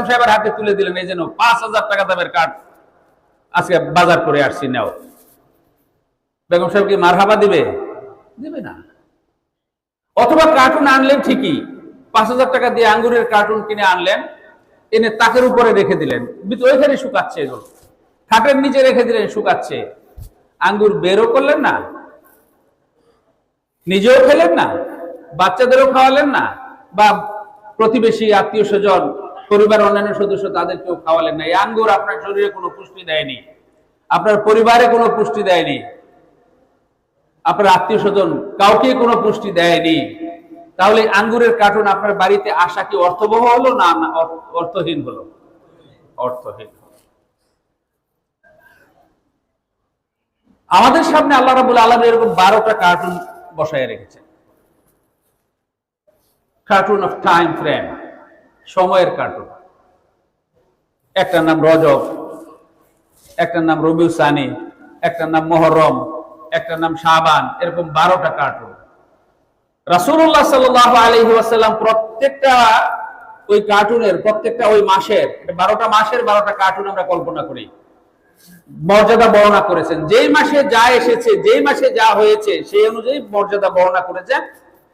বেগম সাহেবের হাতে তুলে দিলেন এই যেন পাঁচ হাজার টাকা দামের কাঠ আজকে বাজার করে আসছি, নাও। বেগম সাহেব কি মারহাবা দিবে? দিবে না। অথবা কার্টুন আনলেন ঠিকই, পাঁচ হাজার টাকা দিয়ে আঙ্গুরের কার্টুন কিনে আনলেন, এনে তাকের উপরে রেখে দিলেন। ওইখানে শুকাচ্ছে এগুলো। খাটের নিচে রেখে দিলেন, শুকাচ্ছে। আঙ্গুর বেরও করলেন না। নিজেও খেলেন না। বাচ্চাদেরও খাওয়ালেন না। বা প্রতিবেশী আত্মীয় স্বজন পরিবার অন্যান্য সদস্য তাদেরকেও খাওয়ালেন না। এই আঙ্গুর আপনার শরীরে কোনো পুষ্টি দেয়নি। আপনার পরিবারে কোনো পুষ্টি দেয়নি। আপনার আত্মীয় স্বজন কাউকে কোনো পুষ্টি দেয়নি। তাহলে আঙ্গুরের কার্টুন আপনার বাড়িতে আসা কি অর্থবহ হলো না অর্থহীন হলো? অর্থহীন। আমাদের সামনে আল্লাহ রাবুল আলম এরকম বারোটা কার্টুন বসায় রেখেছেন। Cartoon of time frame. সময়ের কার্টুন একটার নাম রজব, একটার নাম রবিউ সানি, একটার নাম মোহরম, একটার নাম শাবান, এরকম বারোটা কার্টুন রাসূলুল্লাহ সাল্লাল্লাহু আলাইহি ওয়াসাল্লাম প্রত্যেকটা ওই কার্টুনের, প্রত্যেকটা ওই মাসের বারোটা মাসের বারোটা কার্টুন আমরা কল্পনা করি। মর্যাদা বর্ণনা করেছেন। যেই মাসে যা এসেছে, যেই মাসে যা হয়েছে, সেই অনুযায়ী মর্যাদা বর্ণনা করেছেন।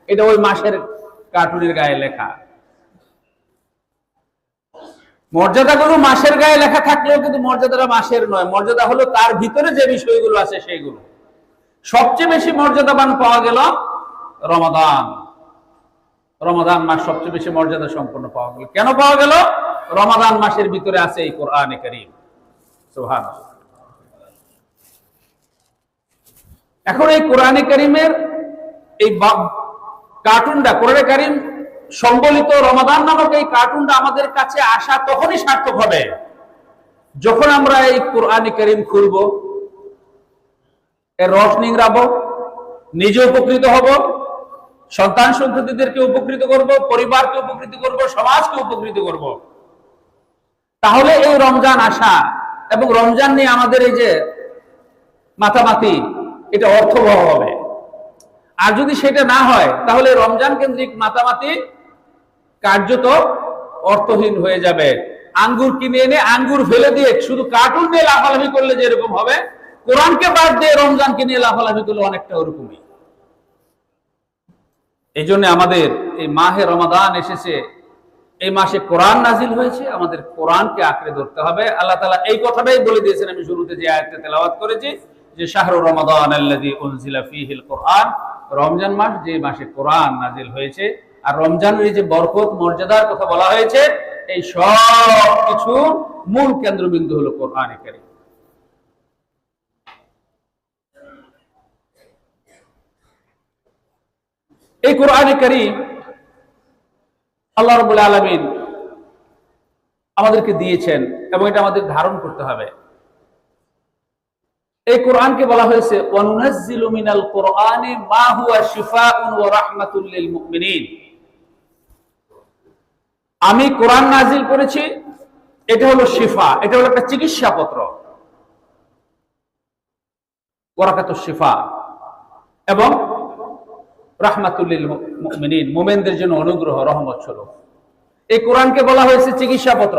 এটা ওই মাসের কার্টুনের গায়ে লেখা। মর্যাদাগুলো মাসের গায়ে লেখা থাকলেও কিন্তু মর্যাদাটা মাসের নয়। মর্যাদা হলো তার ভিতরে যে বিষয়গুলো আছে সেইগুলো। সবচেয়ে বেশি মর্যাদাবান পাওয়া গেল রমাদান। রমাদান মাস সবচেয়ে বেশি মর্যাদা সম্পন্ন পাওয়া গেল। কেন পাওয়া গেল? রমাদান মাসের ভিতরে আছে এই কোরআনে করিম। সুবহানাল্লাহ। এখন এই কোরআনে করিমের এই কার্টুনটা কোরআনে করিম সম্বলিত রমাদান নামক এই কার্টুনটা আমাদের কাছে আসা তখনই সার্থক হবে। যখন আমরা এই কোরআনে করিম খুলব, এর রস নিংড়াবো, নিজে উপকৃত হব, সন্তান সন্ততিদেরকে উপকৃত করব, পরিবারকে উপকৃত করব, সমাজকে উপকৃত করব, তাহলে এই রমজান আসা এবং রমজান নিয়ে আমাদের এই যে মাতামাতি, এটা অর্থবহ হবে। আর যদি সেটা না হয়, তাহলে রমজান কেন্দ্রিক মাতামাতি কার্যত অর্থহীন হয়ে যাবে। আঙ্গুর কিনে এনে আঙ্গুর ফেলে দিয়ে শুধু কার্টুন নিয়ে লাফালাফি করলে যেরকম হবে, কোরআনকে বাদ দিয়ে রমজানকে নিয়ে লাফালাফি করলে অনেকটা ওরকমই। এই জন্য আমাদের এই মাহে রমাদান এসেছে। এই মাসে কোরআন নাজিল হয়েছে, আমাদের কোরআনকে আঁকড়ে ধরতে হবে। আল্লাহ তালা এই কথাটাই বলে দিয়েছেন, আমি শুরুতে যে আয়াতটা তেলাওয়াত করেছি, যে শাহরু রমাদান ফীহিল কোরআন। রমজান মাস যে মাসে কোরআন নাজিল হয়েছে আর রমজানের যে বরকত, মর্যাদার কথা বলা হয়েছে, এই সব কিছু মূল কেন্দ্রবিন্দু হলো কোরআন কারীম। এই কোরআনে কারীম আল্লাহ রবুল আলমিন আমাদেরকে দিয়েছেন এবং এটা আমাদের ধারণ করতে হবে। এই কোরআনকে বলা হয়েছে মিনাল কোরআনি মা হুয়া ওয়া রাহমাতুল লিল মুমিনিন। আমি কোরআন নাজিল করেছি, এটা হলো শিফা, এটা হলো একটা চিকিৎসা পত্র ওরাকাত শিফা। এবং রাহমাতুল্লিল মুমিনিন, মুমিনদের জন্য অনুগ্রহ, রহমত স্বরূপ। এই কোরআনকে বলা হয়েছে চিকিৎসাপত্র।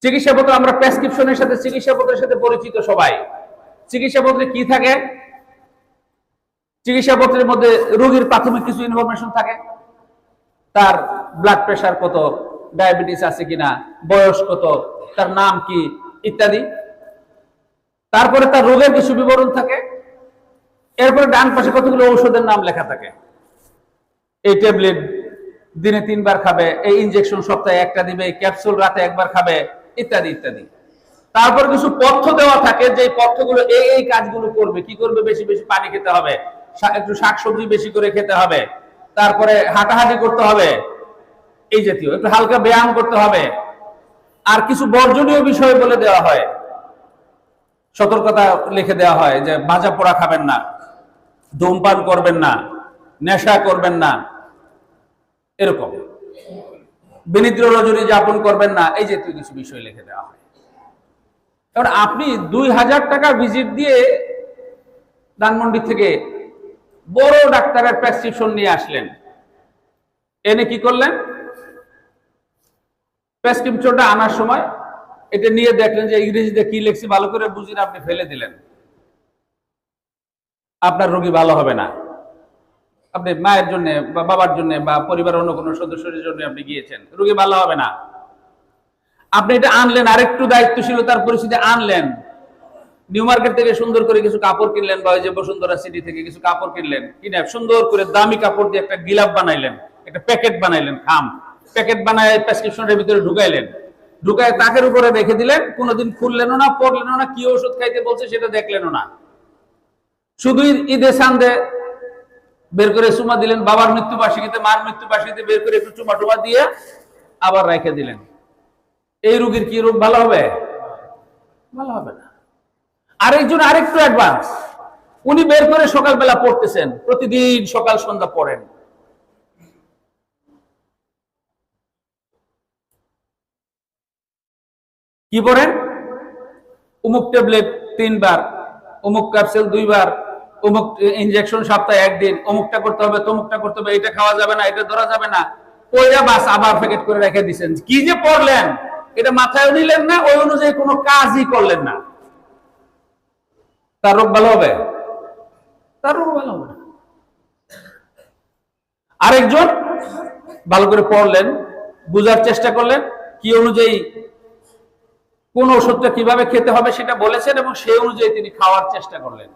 চিকিৎসাপত্র, আমরা প্রেসক্রিপশনের সাথে, চিকিৎসাপত্রের সাথে পরিচিত সবাই। চিকিৎসা পত্রে কি থাকে? চিকিৎসা পত্রের মধ্যে রোগীর প্রাথমিক কিছু ইনফরমেশন থাকে। তার ব্লাড প্রেশার কত ডায়াবেটিস আছে কিনা, বয়স কত, তার নাম কি, ইত্যাদি। তারপরে তার রোগের কিছু বিবরণ থাকে। এরপরে ডান পাশে কতগুলো ঔষধের নাম লেখা থাকে। এই ট্যাবলেট দিনে তিনবার খাবে, এই ইনজেকশন সপ্তাহে একটা দিবে, এই ক্যাপসুল রাতে একবার খাবে, ইত্যাদি ইত্যাদি। তারপর কিছু পথ্য দেওয়া থাকে যে পথ্যগুলো এই এই কাজগুলো করবে, কি করবে, বেশি বেশি পানি খেতে হবে একটু শাকসবজি বেশি করে খেতে হবে তারপরে হাঁটাহাঁটি করতে হবে। এই জাতীয়, একটু হালকা ব্যায়াম করতে হবে। আর কিছু বর্জনীয় বিষয় বলে দেওয়া হয়। সতর্কতা লিখে দেওয়া হয় যে ভাজা পোড়া খাবেন না, ধূমপান করবেন না, নেশা করবেন না, এরকম। বিনিদ্র রজনী যাপন করবেন না, এই জাতীয় কিছু বিষয় লিখে দেওয়া হয়। এবার আপনি দুই হাজার টাকা ভিজিট দিয়ে ধানমন্ডি থেকে বড় ডাক্তারের প্রেসক্রিপশন নিয়ে আসলেন। এনে কি করলেন? প্রেসক্রিপশনটা আনার সময় এটা নিয়ে দেখলেন যে ইংরেজিতে কি লিখছি, ভালো করে বুঝিয়ে আপনি ফেলে দিলেন। আপনার রোগী ভালো হবে না। আপনি মায়ের জন্য বা বাবার জন্য বা পরিবারের অন্য কোনো সদস্যের জন্য আপনি গিয়েছেন, রোগী ভালো হবে না। আপনি এটা আনলেন, আরেকটু দায়িত্বশীলতার পরিস্থিতি আনলেন। নিউ মার্কেট থেকে সুন্দর করে কিছু কাপড় কিনলেন বা ওই যে বসুন্ধরা সিটি থেকে কিছু কাপড় কিনলেন, কিনে সুন্দর করে দামি কাপড় দিয়ে একটা গিলাপ বানাইলেন, একটা প্যাকেট বানাইলেন, খাম। প্যাকেট বানায় প্রেসক্রিপশনের ভিতরে ঢুকাইলেন। ঢুকায় তাকের উপরে রেখে দিলেন, কোনোদিন খুললেনও না, পড়লেনও না, কি ওষুধ খাইতে বলছে সেটা দেখলেনও না। শুধু ঈদে সান্দে বের করে চুমা দিলেন, বাবার মৃত্যু বার্ষিকীতে মার মৃত্যু বার্ষিকীতে বের করে একটু চুমা টুমা দিয়ে আবার রেখে দিলেন। এই রোগীর কি রোগ ভালো হবে? ভালো হবে না। আরেকজন আরেকটু অ্যাডভান্স উনি বের করে সকালবেলা পড়তেছেন। প্রতিদিন সকাল সন্ধ্যা পড়েন। কি পড়েন? অমুক ট্যাবলেট তিনবার অমুক ক্যাপসুল দুইবার অমুক ইনজেকশন সপ্তাহে একদিন অমুকটা করতে হবে, তমুকটা করতে হবে, এটা খাওয়া যাবে না, এটা ধরা যাবে না। ওইটা বাস আবার প্যাকেট করে রেখে দিচ্ছেন কি যে পড়লেন, এটা মাথায় নিলেন না, ওই অনুযায়ী কোনো কাজই করলেন না। তার রোগ ভালো হবে? তার রোগ ভালো হবে আরেকজন ভালো করে পড়লেন বুঝার চেষ্টা করলেন কি অনুযায়ী কোন ওষুধটা কীভাবে খেতে হবে সেটা বলেছেন এবং সেই অনুযায়ী তিনি খাওয়ার চেষ্টা করলেন।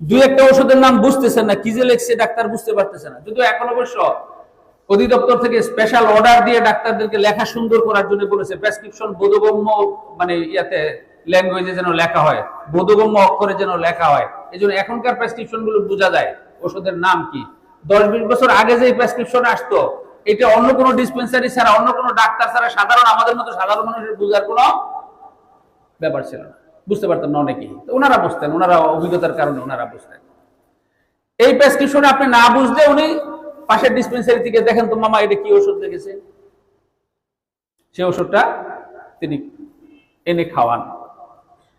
দু একটা ওষুধের নাম বুঝতেছেন না কি যে লেখছে ডাক্তার বুঝতে পারতেছে না। যদিও এখন অবশ্য অধিদপ্তর থেকে স্পেশাল অর্ডার দিয়ে ডাক্তারদেরকে লেখা সুন্দর করার জন্য বলেছে প্রেসক্রিপশন বোধগম্য মানে ইয়াতে ল্যাঙ্গুয়েজে যেন লেখা হয়, বোধগম্য অক্ষরে যেন লেখা হয় এই জন্য এখনকার প্রেসক্রিপশনগুলো বোঝা যায়, ওষুধের নাম কি? দশ বিশ বছর আগে যে প্রেসক্রিপশন আসতো, এটা অন্য কোনো ডিসপেন্সারি ছাড়া, অন্য কোনো ডাক্তার ছাড়া সাধারণ, আমাদের মতো সাধারণ মানুষের বোঝার কোনো ব্যাপার ছিল না। বুঝতে পারতেন না অনেকেই। তো ওনারা বুঝতেন, ওনারা অভিজ্ঞতার কারণে ওনারা বুঝতেন। এই প্রেসক্রিপশনে আপনি না বুঝলে উনি পাশের ডিসপেন্সারি থেকে দেখেন তো, মামা, এটা কি ওষুধ লেগেছে সে ওষুধটা তিনি এনে খাওয়ান।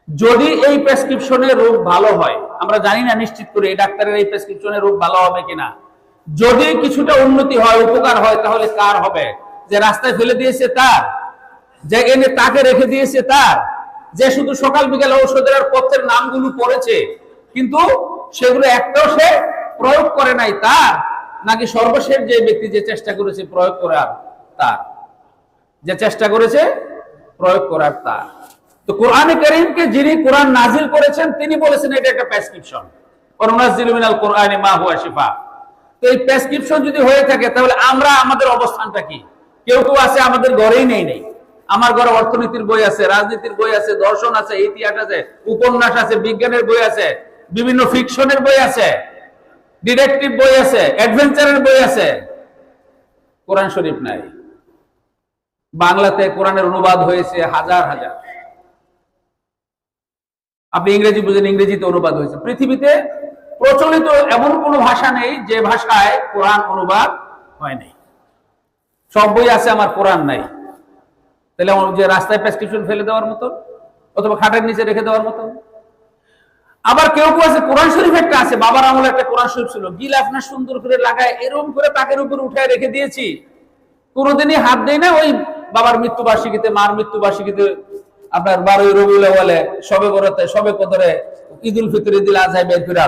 যদি এই প্রেসক্রিপশনে রোগ ভালো হয়, আমরা জানি না নিশ্চিত করে এই ডাক্তারের এই প্রেসক্রিপশনে রোগ ভালো হবে কিনা। যদি কিছুটা উন্নতি হয়, উপকার হয়, তাহলে কার হবে? যে রাস্তায় ফেলে দিয়েছে তার, যে এনে তাকে রেখে দিয়েছে তার, যে শুধু সকাল বিকাল ঔষধের আর পথ্যের নামগুলো পড়েছে, কিন্তু সেগুলো একটাও সে প্রয়োগ করে নাই তার, নাকি সর্বশেষ যে ব্যক্তি যে চেষ্টা করেছে প্রয়োগ করার তার, যে চেষ্টা করেছে প্রয়োগ করার তার। তো কোরআনে করিমকে যিনি কোরআন নাজিল করেছেন, তিনি বলেছেন এটা একটা প্রেসক্রিপশন করুণাজিল মিনাল কোরআনে মা হুয়া শিফা। তো এই প্রেসক্রিপশন যদি হয়ে থাকে, তাহলে আমরা আমাদের অবস্থানটা কি? কেউ কেউ আছে, আমাদের ঘরেই নেই নেই। আমার ঘরে অর্থনীতির বই আছে, রাজনীতির বই আছে, দর্শন আছে, ইতিহাস আছে, উপন্যাস আছে, বিজ্ঞানের বই আছে, বিভিন্ন ফিকশনের বই আছে, ডিটেকটিভ বই আছে, অ্যাডভেঞ্চারের বই আছে। কোরআন শরীফ নাই। বাংলাতে কোরআনের অনুবাদ হয়েছে হাজার হাজার। আপনি ইংরেজি বুঝেন, ইংরেজিতে অনুবাদ হয়েছে। পৃথিবীতে প্রচলিত এমন কোনো ভাষা নেই যে ভাষায় কোরআন অনুবাদ হয় নাই। সব বই আছে, আমার কোরআন নাই। তাহলে আমার যে রাস্তায় প্রেসক্রিপশন ফেলে দেওয়ার মতো, অথবা খাটের নিচে রেখে দেওয়ার মতো। আবার কেউ কেউ আছে, কোরআন শরীফ একটা আছে, বাবার আমলে একটা কোরআন শরীফ ছিল। গিল আপনার সুন্দর করে লাগায় এরকম করে তাকের উপর উঠায় রেখে দিয়েছি। কোনোদিনই হাত দেয় না ওই বাবার মৃত্যুবার্ষিকীতে, মার মৃত্যুবার্ষিকীতে আপনার বারোই রবিউল বলে সবে বরতে, সবে কদরে ঈদুল ফিতর, ঈদুল আজহায় বের করে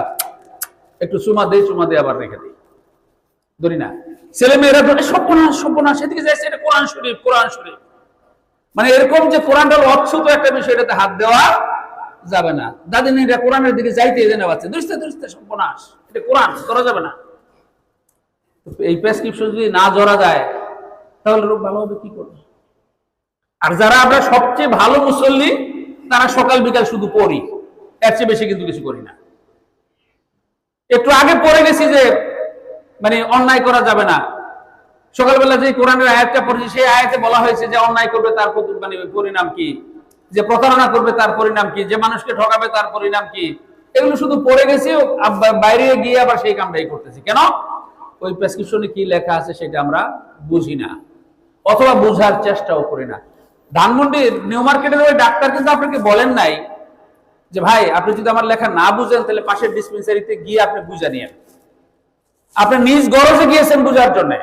একটু চুমা দেই, চুমা দিয়ে আবার রেখে দিই। ধরি না। ছেলে মেয়েরা ধরে সপনা সপনা সেদিকে যাচ্ছে এটা কোরআন শরীফ কোরআন শরীফ। মানে এরকম যে কোরআনটার অচ্ছুত একটা বিষয়, এটাতে হাত দেওয়া যাবে না। দাদিনী এটা কোরআনের দিকে যাইতে জেনে পাচ্ছে দুরিস্তে দুরিস্তে সর্বনাশ এটা কোরআন করা যাবে না। এই প্রেসক্রিপশন যদি না জড়া যায়, তাহলে রোগ ভালো হবে, কি করবে? আর যারা আমরা সবচেয়ে ভালো মুসল্লি, তারা সকাল, বিকাল শুধু পড়ি। এর চেয়ে বেশি কিন্তু কিছু করি না। একটু আগে পড়ে গেছি যে মানে অন্যায় করা যাবে না। সকালবেলা যে কোরআনের আয়াতটা পড়েছি, সেই আয়াতে বলা হয়েছে যে, অন্যায় করবে তার মানে পরিণাম কি? যে প্রতারণা করবে তার পরিণাম কি? যে মানুষকে ঠকাবে তার পরিণাম কি? এগুলো শুধু পড়ে গেছি বাইরে গিয়ে আবার সেই কামটাই করতেছি। কেন? ওই প্রেসক্রিপশনে কি লেখা আছে সেটা আমরা বুঝি না। অথবা বোঝার চেষ্টাও করি না। ধানমন্ডির নিউ মার্কেটের ওই ডাক্তার কিন্তু আপনাকে বলেন নাই যে, ভাই, আপনি যদি আমার লেখা না বুঝেন, তাহলে পাশের ডিসপেন্সারিতে গিয়ে আপনি বুঝে নিয়েন। আপনি নিজ গরজে গিয়েছেন বুঝার জন্য।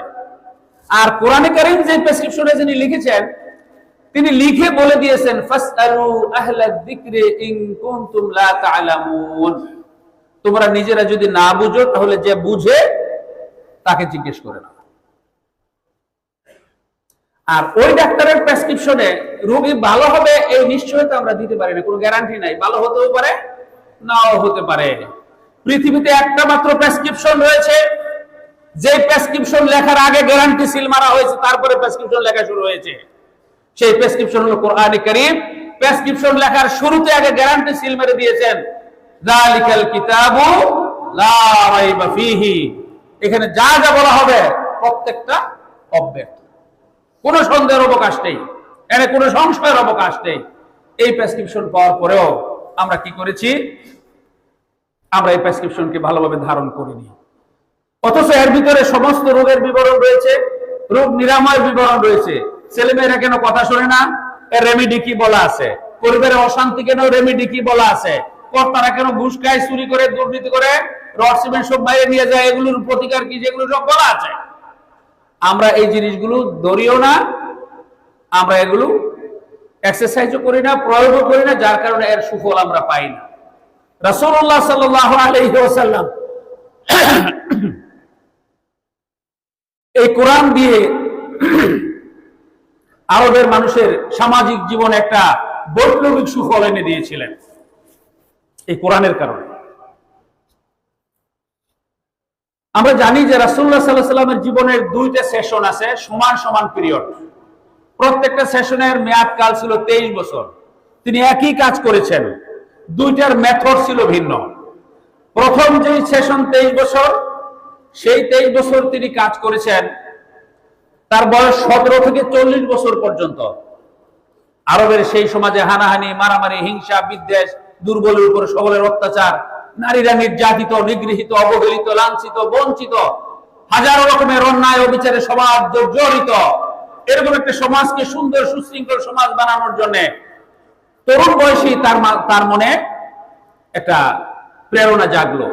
আর কোরআনে কারিম যে প্রেসক্রিপশনে যিনি লিখেছেন, তিনি লিখে বলে দিয়েছেন তোমরা নিজেরা যদি না বুঝো, তাহলে যে বুঝে, তাকে জিজ্ঞেস করে না আর ওই ডাক্তারের প্রেসক্রিপশনে রোগী ভালো হবে এই নিশ্চয়তা আমরা দিতে পারি না, কোনো গ্যারান্টি নাই। ভালো হতেও পারে, নাও হতে পারে। পৃথিবীতে একটা মাত্র প্রেসক্রিপশন রয়েছে। যে প্রেসক্রিপশন লেখার আগে গ্যারান্টি সিল মারা হয়েছে, তারপরে প্রেসক্রিপশন লেখা শুরু হয়েছে। সেই প্রেসক্রিপশন হলো কোরআনে কারীম। প্রেসক্রিপশন লেখার শুরুতে আগে গ্যারান্টি সিল মেরে দিয়েছেন। যালিকাল কিতাবু লা রাইবা ফীহি। এখানে যা যা বলা হবে, প্রত্যেকটা অব্যক্ত কোনো সন্দেহের অবকাশ নেই। এখানে কোনো সংশয়ের অবকাশ নেই। এই প্রেসক্রিপশন পাওয়ার পরেও আমরা কি করেছি? আমরা এই প্রেসক্রিপশনকে ভালোভাবে ধারণ করিনি। অথচ এর ভিতরে সমস্ত রোগের বিবরণ রয়েছে, রোগ নিরাময়ের বিবরণ রয়েছে। ছেলেমেয়েরা কেন কথা শোনে না? এর রেমিডি কি বলা আছে? পরিবারের অশান্তি কেন রেমিডি কি বলা আছে? কর্তারা কেন ঘুষ খায়, চুরি করে, দুর্নীতি করে? রড, সিমেন্ট সব বাইরে নিয়ে যায়, এগুলোর প্রতিকার কি যেগুলো সব বলা আছে? আমরা এই জিনিসগুলো ধরিও না, আমরা এগুলো এক্সারসাইজও করি না, প্রয়োগও করি না, যার কারণে এর সুফল আমরা পাই না। আলাইহি ওয়াসাল্লাম এই কোরআন দিয়ে আরবের মানুষের সামাজিক জীবনে একটা বৈপ্লবিক সুফল এনে দিয়েছিলেন। এই কোরআনের কারণে। আমরা জানি যে রাসুল্লাহ সাল্লাহ সাল্লামের জীবনের দুইটা সেশন আছে, সমান সমান পিরিয়ড। প্রত্যেকটা সেশনের মেয়াদ কাল ছিল তেইশ বছর। তিনি একই কাজ করেছেন। দুইটার মেথড ছিল ভিন্ন। প্রথম যে সেশন তেইশ বছর, সেই তেইশ বছর তিনি কাজ করেছেন তার বয়স সতেরো থেকে চল্লিশ বছর পর্যন্ত। আরবের সেই সমাজে হানাহানি, মারামারি, হিংসা, বিদ্বেষ, দুর্বলের উপর সকলের অত্যাচার নারীরা নির্যাতিত, নিগৃহীত, অবহেলিত, লাঞ্ছিত, বঞ্চিত, হাজারো রকমের অন্যায় অবিচারে সমাজ জর্জরিত এরকম একটা সমাজকে সুন্দর, সুশৃঙ্খল সমাজ বানানোর জন্য তরুণ বয়সী তার তার মনে একটা প্রেরণা জাগলো।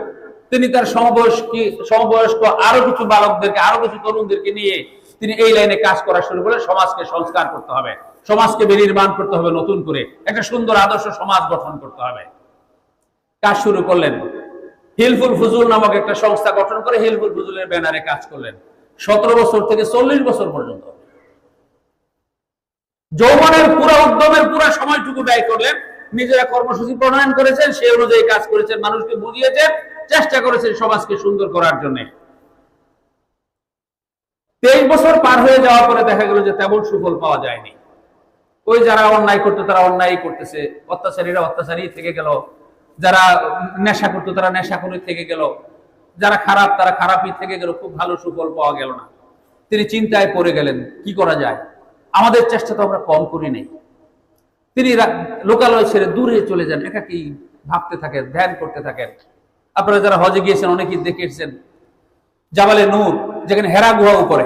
তিনি তার সমবয়স্কী, সমবয়স্ক আরও কিছু বালকদেরকে, আরও কিছু তরুণদেরকে নিয়ে তিনি এই লাইনে কাজ করা শুরু করলেন। সমাজকে সংস্কার করতে হবে, সমাজকে বিনির্মাণ করতে হবে নতুন করে। একটা সুন্দর আদর্শ সমাজ গঠন করতে হবে। কাজ শুরু করলেন। হিলফুল ফুজুল নামক একটা সংস্থা গঠন করে হিলফুল ফুজুলের ব্যানারে কাজ করলেন। সতেরো বছর থেকে চল্লিশ বছর পর্যন্ত। যৌবনের পুরো উদ্যমের পুরো সময়টুকু ব্যয় করলেন। নিজেরা কর্মসূচি প্রণয়ন করেছেন, সেই অনুযায়ী কাজ করেছেন, মানুষকে বুঝিয়েছেন, চেষ্টা করেছেন সমাজকে সুন্দর করার জন্য। তেইশ বছর পার হয়ে যাওয়ার পরে দেখা গেল যে তেমন সুফল পাওয়া যায়নি। ওই যারা অন্যায় করতো, তারা অন্যায় করতেছে। অত্যাচারীরা অত্যাচারী থেকে গেল। যারা নেশা করতো, তারা নেশা করে থেকে গেল। যারা খারাপ, তারা খারাপই থেকে গেল। খুব ভালো সুফল পাওয়া গেল না। তিনি চিন্তায় পড়ে গেলেন, কি করা যায়? আমাদের চেষ্টা তো আমরা কম করি নাই। তিনি লোকালয় ছেড়ে দূরে চলে যান। একাকি ভাবতে থাকেন, ধ্যান করতে থাকেন? আপনারা যারা হজে গিয়েছেন, অনেকেই দেখেছেন জাবালে নূর, যেখানে হেরা গুহা উপরে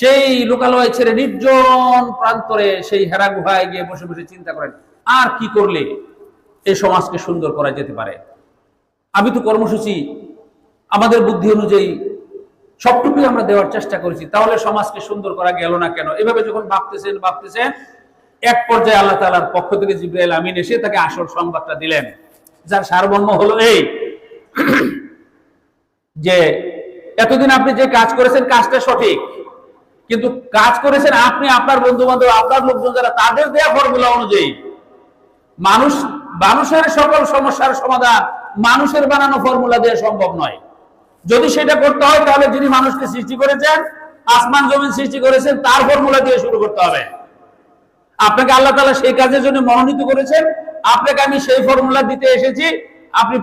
সেই লোকালয় ছেড়ে নির্জন প্রান্তরে সেই হেরা গুহায় গিয়ে বসে বসে চিন্তা করেন, আর কি করলে? এই সমাজকে সুন্দর করা যেতে পারে। আমি তো কর্মসূচি আমাদের বুদ্ধি অনুযায়ী সবটুকুই আমরা দেওয়ার চেষ্টা করেছি, তাহলে সমাজকে সুন্দর করা গেল না কেন? এভাবে যখন ভাবতেছেন ভাবতেছেন, এক পর্যায়ে আল্লাহ তালার পক্ষ থেকে জিব্রাইল আমিন এসে তাকে আসল সংবাদটা দিলেন। যার সারমর্ম হলো এই যে এতদিন আপনি যে কাজ করেছেন, কাজটা সঠিক। কিন্তু কাজ করেছেন আপনি, আপনার বন্ধু বান্ধব আপনার লোকজন যারা তাদের দেয়া ফর্মুলা অনুযায়ী, মানুষ মানুষের সকল সমস্যার সমাধান মানুষের বানানো ফর্মুলা দিয়ে সম্ভব নয়। যদি সেটা করতে হয়, তাহলে যিনি মানুষকে সৃষ্টি করেছেন, আসমান জমিন সৃষ্টি করেছেন, তার ফর্মুলা দিয়ে শুরু করতে হবে। আপনাকে আল্লাহ তালা সেই কাজের জন্য মনোনীত করেছেন। আপনাকে আমি সেই ফর্মুলা দিতে এসেছি। আপনি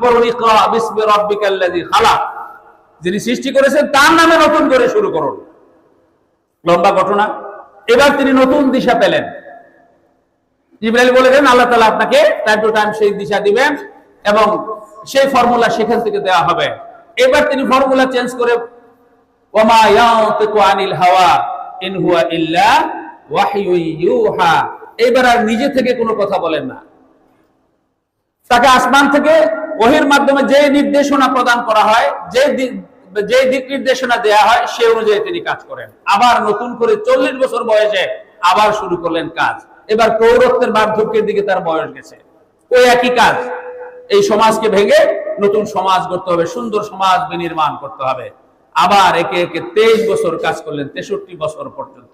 যিনি সৃষ্টি করেছেন, তার নামে নতুন করে শুরু করুন। লম্বা ঘটনা। এবার তিনি নতুন দিশা পেলেন। জিব্রাইল বলেছেন আল্লাহ তাআলা আপনাকে টাইম টু টাইম সেই দিশা দিবেন এবং সেই ফর্মুলা সেখান থেকে দেওয়া হবে। এবার তিনি ফর্মুলা চেঞ্জ করে, ওমা আনিল হাওয়া, ইন হুয়া ইল্লা ওয়াহয়ু ইউহা। এবার আর নিজে থেকে কোনো কথা বলেন না। তাকে আসমান থেকে ওহির মাধ্যমে যে নির্দেশনা প্রদান করা হয়, যে যে দিক নির্দেশনা দেয়া হয়, সে অনুযায়ী তিনি কাজ করেন। আবার নতুন করে চল্লিশ বছর বয়সে আবার শুরু করলেন কাজ। এবার প্রৌরত্বের বার্ধক্যের দিকে তার বয়স গেছে। ওই একই কাজ। এই সমাজকে ভেঙে নতুন সমাজ করতে হবে, সুন্দর সমাজ বিনির্মাণ করতে হবে। আবার একে একে তেইশ বছর কাজ করলেন, তেষট্টি বছর পর্যন্ত।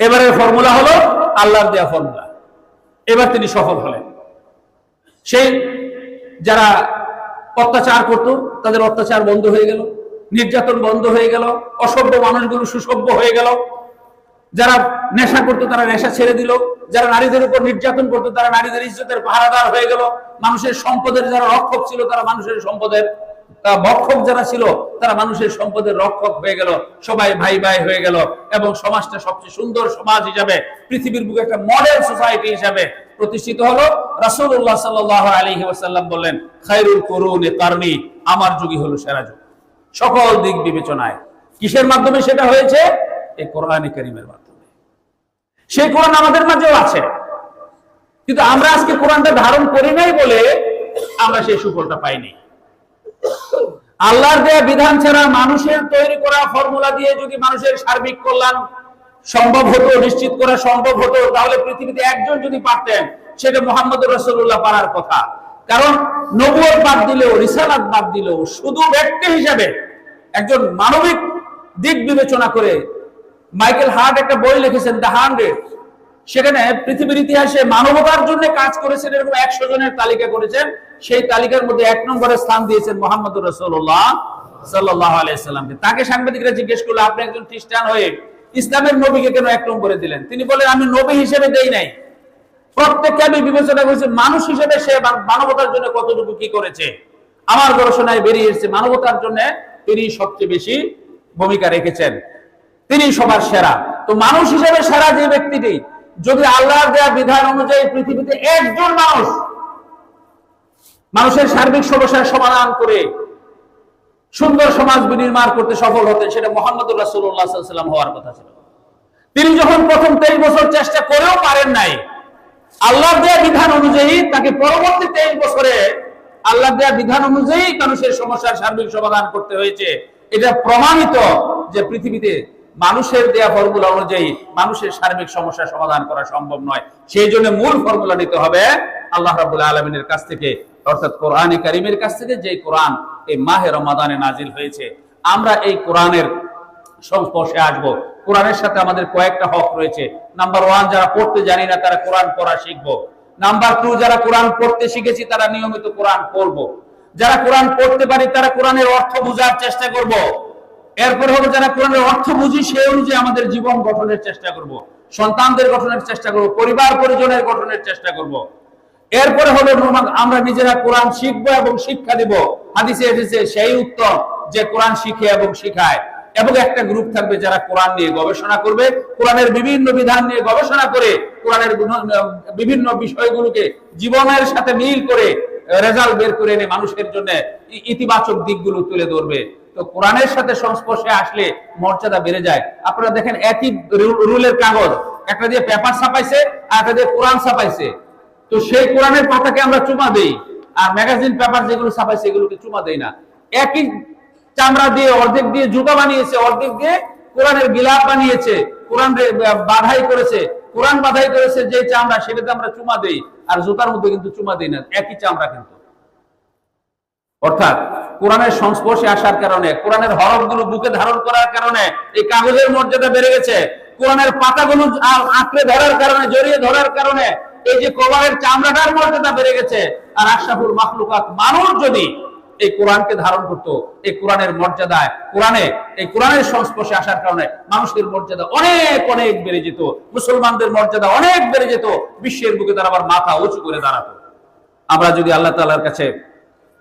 এবারের ফর্মুলা হলো আল্লাহর দেয়া ফর্মুলা। এবার তিনি সফল হলেন। সেই যারা অত্যাচার করত, তাদের অত্যাচার বন্ধ হয়ে গেল, নির্যাতন বন্ধ হয়ে গেল, অসভ্য মানুষগুলো সুসভ্য হয়ে গেল। যারা নেশা করতো তারা নেশা ছেড়ে দিল, যারা নারীদের উপর নির্যাতন করতো তারা নারীদের ইজ্জতের পাহারাদার হয়ে গেল। মানুষের সম্পদের যারা রক্ষক ছিল তারা মানুষের সম্পদের ভক্ষক যারা ছিল তারা মানুষের সম্পদের রক্ষক হয়ে গেল। সবাই ভাই ভাই হয়ে গেল এবং সমাজটা সবচেয়ে সুন্দর সমাজ হিসাবে, পৃথিবীর বুকে একটা মডেল সোসাইটি হিসাবে প্রতিষ্ঠিত হলো। রাসূলুল্লাহ সাল্লাল্লাহু আলাইহি ওয়াসাল্লাম বললেন, খায়রুল কুরুনি কারনি, আমার যুগই হলো সেরা যুগ। সকল দিক বিবেচনায়। কিসের মাধ্যমে সেটা হয়েছে? এই কোরআন কারীমের মাধ্যমে। সেই কোরআন আমাদের মাঝেও আছে। কিন্তু আমরা আজকে কোরআনটা ধারণ করি নাই বলে আমরা সেই সুফলটা পাইনি। আল্লাহর দেয়া বিধান ছাড়া মানুষের তৈরি করা ফর্মুলা দিয়ে যদি মানুষের সার্বিক কল্যাণ সম্ভব হতো, নিশ্চিত করা সম্ভব হতো, তাহলে পৃথিবীতে একজন যদি পারতেন, সেটা মোহাম্মদ রসুল্লাহ পারার কথা। কারণ নবুয় বাদ দিলেও, রিসালাত বাদ দিলেও শুধু ব্যক্তি হিসাবে একজন মানবিক দিক বিবেচনা করে মাইকেল হার্ট একটা বই লিখেছেন, দ্য হান্ড্রেড। সেখানে পৃথিবীর ইতিহাসে মানবতার জন্য কাজ করেছেন এরকম একশো জনের তালিকা করেছেন। সেই তালিকার মধ্যে এক নম্বরে স্থান দিয়েছেন মোহাম্মদ রসুল্লাহ সাল্লাহ তাকে সাংবাদিকরা জিজ্ঞেস করল, আপনি একজন খ্রিস্টান হয়ে ইসলামের নবীকে কেন এক নম্বরে দিলেন? তিনি বলেন আমি নবী হিসেবে দেই নাই। প্রত্যেককে আমি বিবেচনা করেছি, মানুষ হিসেবে সে মানবতার জন্য কতটুকু কি করেছে। আমার গবেষণায় বেরিয়ে এসেছে, মানবতার জন্য তিনি সবচেয়ে বেশি ভূমিকা রেখেছেন। তিনি সবার সেরা। তো মানুষ হিসেবে সেরা যে ব্যক্তিটি, যদি আল্লাহর দেয়া বিধান অনুযায়ী পৃথিবীতে একজন মানুষ মানুষের সার্বিক সমস্যার সমাধান করে সুন্দর সমাজ বিনির্মাণ করতে সফল হতেন, সেটা মোহাম্মদ রাসুল্লাহাম হওয়ার কথা ছিল। তিনি যখন প্রথম তেইশ বছর চেষ্টা করেও পারেন নাই আল্লাহ দেয়া বিধান অনুযায়ী তাকে পরবর্তী তেইশ বছরে আল্লাহ দেয়া বিধান অনুযায়ী মানুষের সমস্যার সার্বিক সমাধান করতে হয়েছে। এটা প্রমাণিত যে পৃথিবীতে মানুষের দেয়া ফর্মুলা অনুযায়ী মানুষের সার্বিক সমস্যার সমাধান করা সম্ভব নয়। সেই জন্য মূল ফর্মুলা নিতে হবে আল্লাহ রাবুল আলমিনের কাছ থেকে, অর্থাৎ কোরআনে কারিমের কাছ থেকে যে কোরআন এই মাহে রমাদানে নাজিল হয়েছে। আমরা এই কোরআনের সংস্পর্শে আসব। কোরআনের সাথে আমাদের কয়েকটা হক রয়েছে। নাম্বার ওয়ান যারা পড়তে জানি না, তারা কোরআন পড়া শিখব। নাম্বার টু যারা কোরআন পড়তে শিখেছি, তারা নিয়মিত কোরআন পড়ব। যারা কোরআন পড়তে পারি, তারা কোরআনের অর্থ বোঝার চেষ্টা করব। এরপর হলো যারা কোরআনের অর্থ বুঝি সেই অনুযায়ী আমাদের জীবন গঠনের চেষ্টা করব। সন্তানদের গঠনের চেষ্টা করব, পরিবার পরিজনের গঠনের চেষ্টা করব। এরপরে হলো আমরা নিজেরা কোরআন শিখব এবং শিক্ষা দিব হাদিসে এসেছে সেই উত্তম যে কোরআন শিখে এবং শিখায় এবং একটা গ্রুপ থাকবে যারা কোরআন নিয়ে গবেষণা করবে, কোরআনের বিভিন্ন বিধান নিয়ে গবেষণা করে, কোরআনের বিভিন্ন- বিষয়গুলোকে জীবনের সাথে মিল করে, রেজাল্ট বের করে এনে মানুষের জন্য ইতিবাচক দিকগুলো তুলে ধরবে তো কোরআনের সাথে সংস্পর্শে আসলে মর্যাদা বেড়ে যায়। আপনারা দেখেন একই রুলের কাগজ। একটা দিয়ে পেপার ছাপাইছে আর একটা দিয়ে কোরআন ছাপাইছে। তো সেই কোরআনের পাতাকে আমরা চুমা দেই আর ম্যাগাজিন পেপার যেগুলো ছাপাইছে এগুলোকে চুমা দেই না। একই চামড়া দিয়ে অর্ধেক দিয়ে জুতা বানিয়েছে, অর্ধেক দিয়ে কোরআনের গিলাপ বানিয়েছে, কোরআন বাধাই করেছে। কোরআন বাধাই করেছে যে চামড়া সেটাতে আমরা চুমা দেই আর জুতার মধ্যে কিন্তু চুমা দেই না, একই চামড়া কিন্তু। অর্থাৎ কোরআনের সংস্পর্শে আসার কারণে, কোরআনের হরফগুলো বুকে ধারণ করার কারণে এই কাগজের মর্যাদা বেড়ে গেছে। কোরআনের পাতাগুলো আঁকড়ে ধরার কারণে, জড়িয়ে ধরার কারণে এই যে কবরের চামড়াটার মর্যাদা বেড়ে গেছে। আর আশরাফুল মাখলুকাত মানুষ যদি এই কোরআনকে ধারণ করত, এই কোরআনের মর্যাদায়, কোরআনে, এই কোরআনের সংস্পর্শে আসার কারণে মানুষের মর্যাদা অনেক অনেক বেড়ে যেত। মুসলমানদের মর্যাদা অনেক বেড়ে যেত। বিশ্বের বুকে তারা আবার মাথা উঁচু করে দাঁড়াতো। আমরা যদি আল্লাহ তাআলার কাছে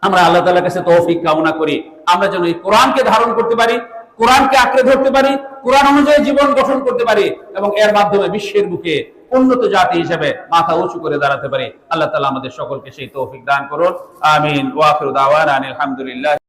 আমরা আল্লাহ তালার কাছে তৌফিক কামনা করি। আমরা যেন এই কোরআনকে ধারণ করতে পারি, কোরআনকে আঁকড়ে ধরতে পারি, কোরআন অনুযায়ী জীবন গঠন করতে পারি এবং এর মাধ্যমে বিশ্বের বুকে উন্নত জাতি হিসেবে মাথা উঁচু করে দাঁড়াতে পারি। আল্লাহ তালা আমাদের সকলকে সেই তৌফিক দান করুন। আমিন। ওয়াখিরু দাওয়ান আনিল হামদুলিল্লাহ।